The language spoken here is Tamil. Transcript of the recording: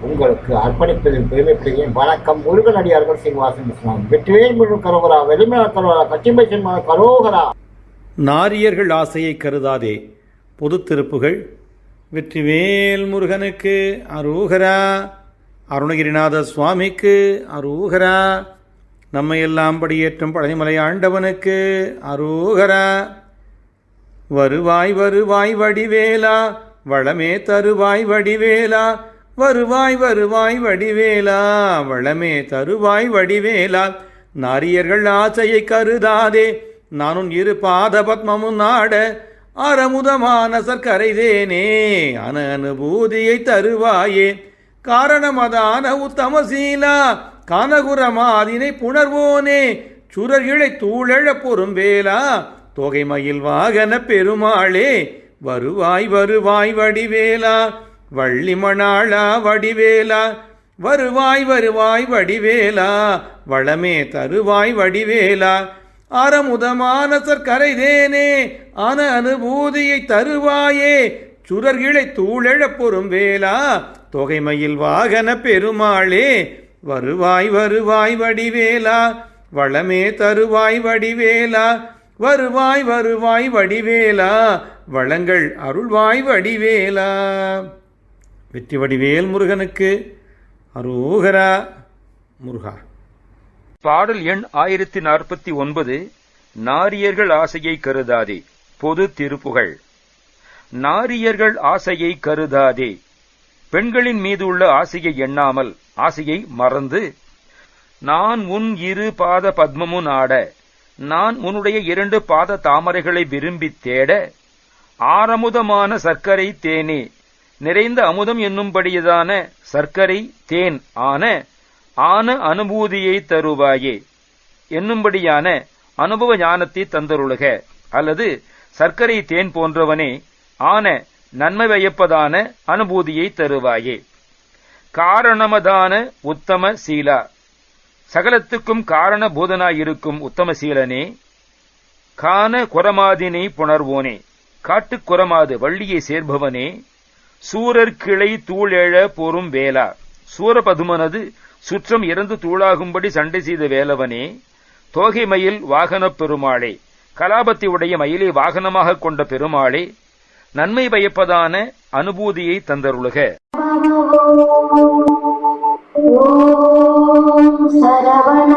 உங்களுக்கு அர்ப்பணிப்பதில் பெருமைப்படுகிறேன் வணக்கம். முருகனடியார்கள் சீனிவாசன் இஸ்லாம் வெற்றிவேல் முழு கரோகரா வெளிமல கரோகரா கச்சிம்பை சின்மா கரோகரா. நாரியர்கள் ஆசையை கருதாதே. பொது திருப்புகள். வெற்றிவேல் முருகனுக்கு அரூகரா. அருணகிரிநாத சுவாமிக்கு அரூகரா. நம்மையெல்லாம் படியேற்றும் பழனிமலை ஆண்டவனுக்கு அரூகரா. வருவாய் வருவாய் வடிவேலா. வளமே தருவாய் வடிவேலா. வருவாய் வருவாய் வடிவேலா வளமே தருவாய் வடிவேலா. நாரியர்கள் ஆசையை கருதாதே நானும் இரு பாத பத்மமும் நாட அறமுதமான சர்க்கரைதேனே அன அனுபூதியை தருவாயே. காரணமதான உத்தமசீலா கானகுரமாதினை புணர்வோனே சுரர்களை தூழழ பொறும்பேலா தொகை மயில் வாகன பெருமாளே வருவாய் வருவாய் வடிவேலா. வள்ளிமணாளா வடிவேலா வருவாய் வருவாய் வடிவேலா வளமே தருவாய் வடிவேலா அறமுதமானசர் கரைதேனே அன அனுபூதியை தருவாயே சுரர்கிழை தூழழ பொறும்பேலா தொகைமையில் வாகன பெருமாளே வருவாய் வருவாய் வடிவேலா வளமே தருவாய் வடிவேலா வருவாய் வருவாய் வடிவேலா வளங்கள் அருள்வாய் வடிவேலா. வெற்றி வடிவேல் முருகனுக்கு அரோகரா முருகா. பாடல் எண் ஆயிரத்தி நாற்பத்தி ஒன்பது நாரியர்கள் ஆசையை கருதாதே பொது திருப்புகழ். நாரியர்கள் ஆசையை கருதாதே பெண்களின் மீது உள்ள ஆசையை எண்ணாமல் ஆசையை மறந்து நான் உன் இரு பாத பத்மமு நாட நான் உன்னுடைய இரண்டு பாத தாமரைகளை விரும்பித் தேட ஆரமுதமான சர்க்கரை தேனே நிறைந்த அமுதம் என்னும்படியதான சர்க்கரை தேன் ஆன ஆன அனுபூதியை தருவாயே. என்னும்படியான அனுபவ ஞானத்தை தந்தருளுக. அல்லது சர்க்கரை தேன் போன்றவனே ஆன நன்மை வயப்பதான அனுபூதியை தருவாயே. காரணமதான உத்தம சீலா. சகலத்துக்கும் காரணபூதனாயிருக்கும் உத்தம சீலனே கான குரமாதினை புணர்வோனே. காட்டுக் குரமாது வள்ளியை சேர்பவனே சூரர் கிளை தூளெழ பொறும் வேலா சூரபதுமனது சுற்றம் இறந்து தூளாகும்படி சண்டை செய்த வேலவனே தோகை மயில் வாகனப் பெருமாளே கலாபத்தை உடைய மயிலை வாகனமாக கொண்ட பெருமாளே நன்மை பயப்பதான அனுபூதியை தந்தருளுக. சரவண